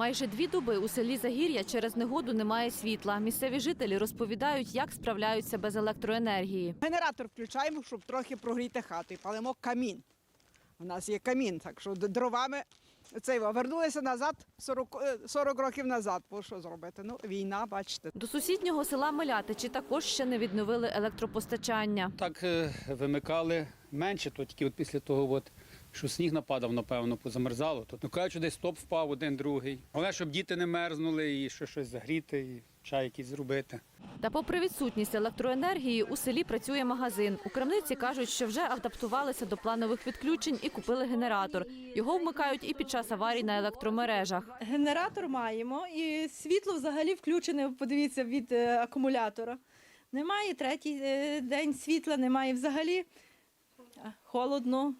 Майже дві доби у селі Загір'я через негоду немає світла. Місцеві жителі розповідають, як справляються без електроенергії. Генератор включаємо, щоб трохи прогріти хату і палимо камін. У нас є камін, так що дровами цей вернулися назад 40, е, 40 років назад. Бо що зробити? Ну, війна, бачите. До сусіднього села Мелятичі також ще не відновили електропостачання. Так е, вимикали менше, то тільки от після того, от, що сніг нападав, напевно, позамерзало. То, ну, кажуть, що десь топ впав один другий. Але щоб діти не мерзнули і що щось загріти, і чай якийсь зробити. Та попри відсутність електроенергії, у селі працює магазин. У крамниці кажуть, що вже адаптувалися до планових відключень і купили генератор. Його вмикають і під час аварій на електромережах. Генератор маємо і світло взагалі включене, подивіться, від е, акумулятора. Немає третій е, день світла, немає взагалі. Холодно.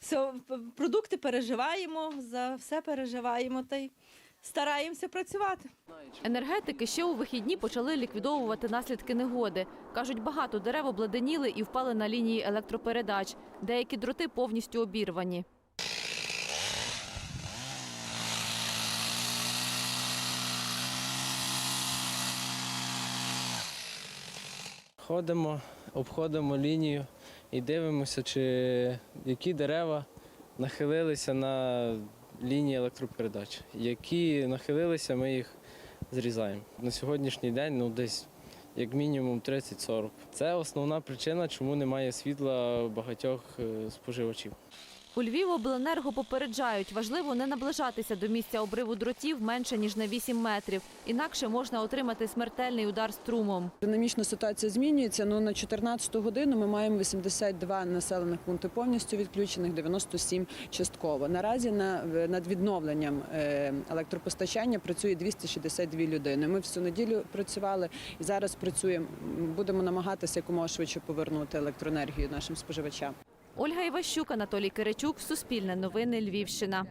Все, продукти переживаємо, за все переживаємо та й стараємося працювати. Енергетики ще у вихідні почали ліквідовувати наслідки негоди. Кажуть, багато дерев обладеніли і впали на лінії електропередач. Деякі дроти повністю обірвані. Ходимо, обходимо лінію і дивимося, чи які дерева нахилилися на лінії електропередач. Які нахилилися, ми їх зрізаємо. На сьогоднішній день ну, десь як мінімум 30-40. Це основна причина, чому немає світла багатьох е, споживачів. У Львівобленерго попереджають, важливо не наближатися до місця обриву дротів менше ніж на 8 метрів. Інакше можна отримати смертельний удар струмом. Динамічно ситуація змінюється. Ну на 14 годину ми маємо 82 населених пункти повністю відключених, 97 частково. Наразі на над відновленням е, електропостачання працює 262 людини. Ми всю неділю працювали і зараз працюємо. Будемо намагатися якомога швидше повернути електроенергію нашим споживачам. Ольга Іващук, Анатолій Киричук, Суспільне новини Львівщина.